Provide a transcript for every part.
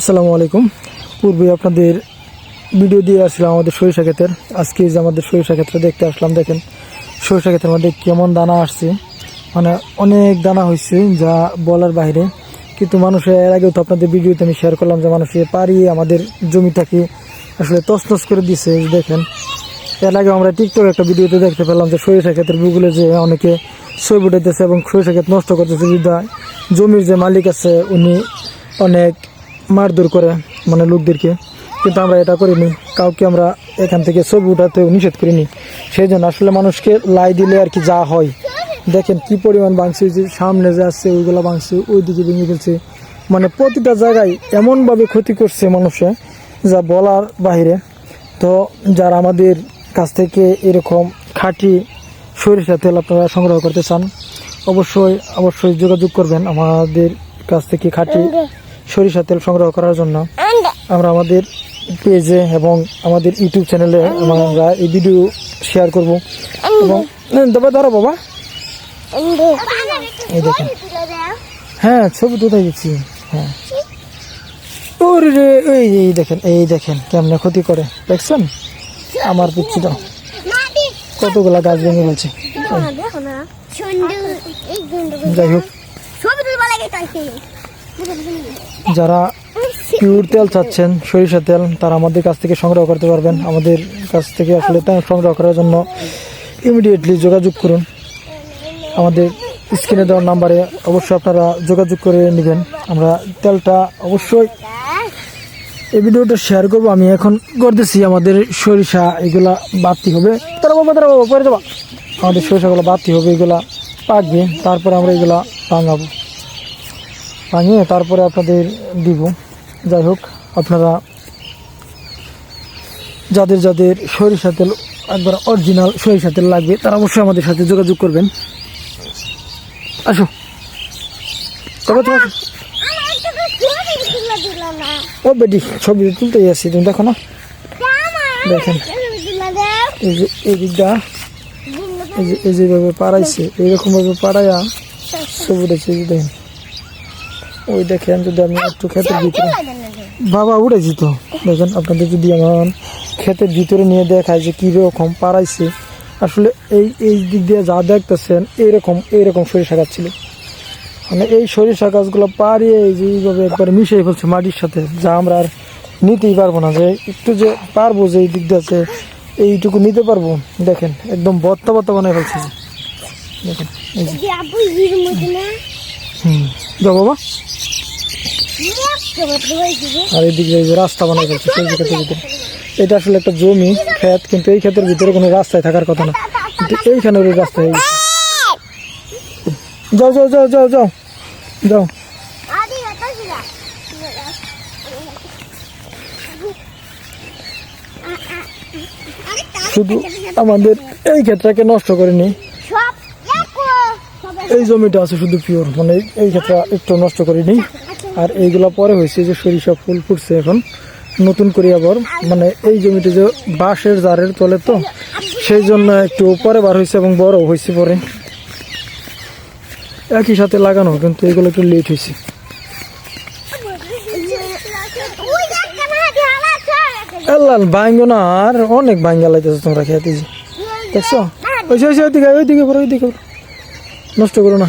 আসসালামু আলাইকুম। পূর্বে আপনাদের ভিডিও দিয়ে আসলাম আমাদের সরিষা ক্ষেতের। আজকে যে আমাদের সরিষা ক্ষেত্রে দেখতে আসলাম, দেখেন সরিষা ক্ষেতের মধ্যে কেমন দানা আসছে। মানে অনেক দানা হয়েছে যা বলার বাইরে। কিন্তু মানুষের, এর আগেও তো আপনাদের ভিডিওতে আমি শেয়ার করলাম যে মানুষের পারিয়ে আমাদের জমিটাকে আসলে তছনছ করে দিছে দেখেন। এর আগে আমরা টিকটক একটা ভিডিওতে দেখতে পেলাম যে সরিষা ক্ষেতের বুগুলে যে অনেকে ছবি উঠাইতেছে এবং সরিষা ক্ষেত নষ্ট করতেছে বিদায় জমির যে মালিক আছে, উনি অনেক মারধর করে মানে লোকদেরকে, কিন্তু আমরা এটা করিনি। কাউকে আমরা এখান থেকে ছবি উঠাতেও নিষেধ করিনি। সেই জন্য আসলে মানুষকে লাই দিলে আর কি যা হয়। দেখেন কি পরিমাণ ওই যে সামনে যে আসছে ওইগুলো ভাঙছে ওই দিকে ভেঙে ফেলছে। মানে প্রতিটা জায়গায় এমনভাবে ক্ষতি করছে মানুষে, যা বলার বাইরে তো যারা আমাদের কাছ থেকে এরকম খাঁটি সরিষা তেল আপনারা সংগ্রহ করতে চান, অবশ্যই অবশ্যই যোগাযোগ করবেন। আমাদের কাছ থেকে খাঁটি সরিষা তেল সংগ্রহ করার জন্য। আমরা আমাদের পেজে এবং আমাদের ইউটিউব চ্যানেলে আমরা এই ভিডিও শেয়ার করব। এবং দেবা ধরো বাবা। এই দেখেন। হ্যাঁ ছবি তো দেখছি হ্যাঁ। ওরে এই এই দেখেন এই দেখেন কেমনে ক্ষতি করে। দেখছেন? আমার পিচ্ছিটা কতগুলা গাছ ভেঙে ফেলছে। যাই হোক। যারা পিওর তেল চাচ্ছেন সরিষা তেল, তারা আমাদের কাছ থেকে সংগ্রহ করতে পারবেন। আমাদের কাছ থেকে আসলে তেল সংগ্রহ করার জন্য ইমিডিয়েটলি যোগাযোগ করুন। আমাদের স্ক্রিনে দেওয়ার নাম্বারে অবশ্যই আপনারা যোগাযোগ করে নেবেন। আমরা তেলটা অবশ্যই এই ভিডিওটা শেয়ার করব। আমি এখন করতেছি আমাদের সরিষা, এগুলা বাড়তি হবে। তারা বাবা তারা বাবা পরে যাবা আমাদের সরিষাগুলো বাড়তি হবে, এগুলা পাকবে। তারপরে আমরা এগুলা ভাঙাবো ভাঙিয়ে তারপরে আপনাদের দিব। যাই হোক, আপনারা যাদের যাদের সরিষা তেল একবার অরিজিনাল সরিষা তেল লাগবে, তারা অবশ্যই আমাদের সাথে যোগাযোগ করবেন। আসো। ও বেডি ছবি তুলতেই আসছি, তুমি দেখো না? দেখেন। এই যে, এই দিকটা এই যে, এই যেভাবে পাড়াইছে এইরকম ভাবে পাড়াইয়া ছবি যে দেখেন। ওই দেখেন যদি আমি একটু ক্ষেতের ভিতরে বাবা উঠেছি তো দেখেন আপনাদের যদি আমার ক্ষেতের ভিতরে নিয়ে দেখায় যে কীরকম পাড়াইছে। আসলে এই এই দিক দিয়ে যা দেখতেছেন এইরকম এইরকম সরিষা গাছ ছিল। মানে এই সরিষা গাছগুলো পাড়িয়ে যে এইভাবে একবারে মিশিয়ে ফেলছে মাটির সাথে যা আমরা আর নিতেই পারব না। যে একটু যে পারব যে এই দিক দিয়ে আছে এইটুকু নিতে পারব। দেখেন একদম বত্তা বত্তা বানায় ফেলছে। দেখেন হুম। আর এদিকে রাস্তা এটা আসলে একটা জমি, ক্ষেত, কিন্তু এই ক্ষেতের ভিতরে কোনো রাস্তায় থাকার কথা না। কিন্তু এইখানে ওই রাস্তা হয়ে গেছে যাও যাও যাও যাও যাও যাও। শুধু আমাদের এই ক্ষেত্রকে নষ্ট করেনি। এই জমিটা আছে শুধু পিওর মানে এই- ক্ষেত্রে একটু নষ্ট করিনি। আর এইগুলা পরে হয়েছে যে সরিষা ফুল ফুটছে এখন। নতুন করে আবার মানে এই জমিটা যে বাঁশের জারের তলে তো সেই জন্য একটু পরে বার হয়েছে এবং বড় হয়েছে পরে। একই সাথে লাগানো কিন্তু এগুলো একটু লেট হয়েছে। আর অনেক ভাঙ্গা তোমরা খেতে দেখছ? ওই যে, ওই করো ওইদিকে করো। নষ্ট করো না।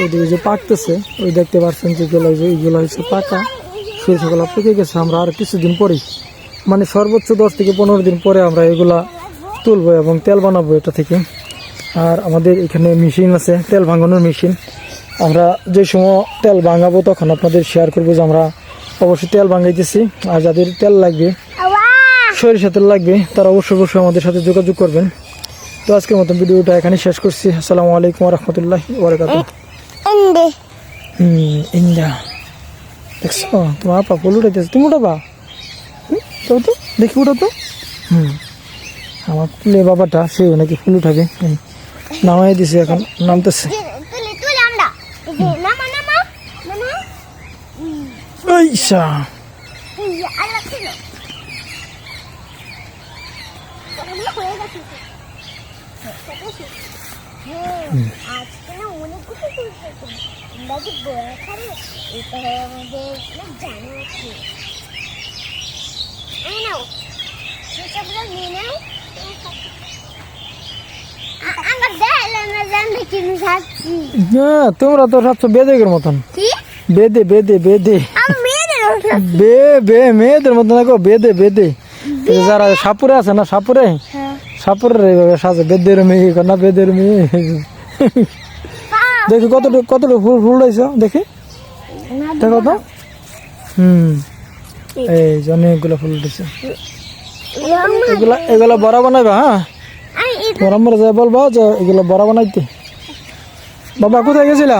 ওইদিকে যে পাকতেছে ওই দেখতে পাচ্ছেন যে গুলো যে এইগুলো হচ্ছে পাকা। সরিষাগুলো পেকে গেছে? আমরা আর কিছুদিন পরেই মানে সর্বোচ্চ দশ থেকে পনেরো দিন পরে আমরা এগুলা তুলবো এবং তেল বানাবো এটা থেকে। আর আমাদের এখানে মেশিন আছে তেল ভাঙানোর মেশিন। আমরা যে সময় তেল ভাঙাবো তখন আপনাদের শেয়ার করব যে আমরা অবশ্যই তেল ভাঙাইতেছি। আর যাদের তেল লাগবে সরিষা তেল লাগবে তারা অবশ্যই অবশ্যই আমাদের সাথে যোগাযোগ করবেন। তো আজকের মতন ভিডিওটা এখানে শেষ করছি। আসসালামু আলাইকুম রহমতুল্লাহ ওবরাকাত হুম ইন্দা। দেখছ? তোমার আপা ফুল উঠাইতেছে। তুমি উঠাবা? তো তো। দেখি উঠো তো। হুম। আমার ফুলে বাবাটা সেও নাকি ফুল উঠাবে। নামাই দিছে এখন নামতেছে। হ্যাঁ আজকে না অনেক কিছু করতে আমরা যে বয়া খাব এটা আমাদের না জানা আছে এই নাও সেসবগুলো নিয়ে নাও আ- আমার দেয় না জানলে কি আমি খাচ্ছি হ্যাঁ তোমরা তো সবচেয়ে বেদেকের মতন। বেদে বেদে বেদে বে বে মেয়েদের মতন দেখো বেদে। বেদে? যারা সাপুরে আছে না সাপুরে? হ্যাঁ। সাপুরের এইভাবে সাজে বেদের মেয়ে না বেদের মেয়ে। দেখি কতটুকু কতটুকু ফুল ফুল রয়েছে দেখি দেখো তো। হুম। এই যে অনেকগুলো ফুল উঠেছে। এগুলা এগুলা বড়া বানাইবা হ্যাঁ? করে যাই বলবা যে এগুলো বড়া বানাইতে। বাবা কোথায় গেছিলা?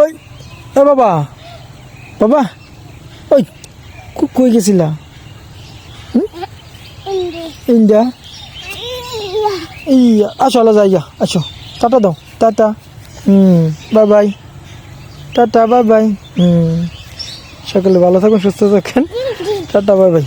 ওই এ বাবা। বাবা ওই কই গেছিলা? ইন্ডিয়া? ইয়া আসো আলাদা যাই গা আসো। টাটা দাও, tata. Hmm bye bye tata bye bye hmm. সকালে ভালো থাকুন, সুস্থ থাকেন। Tata bye by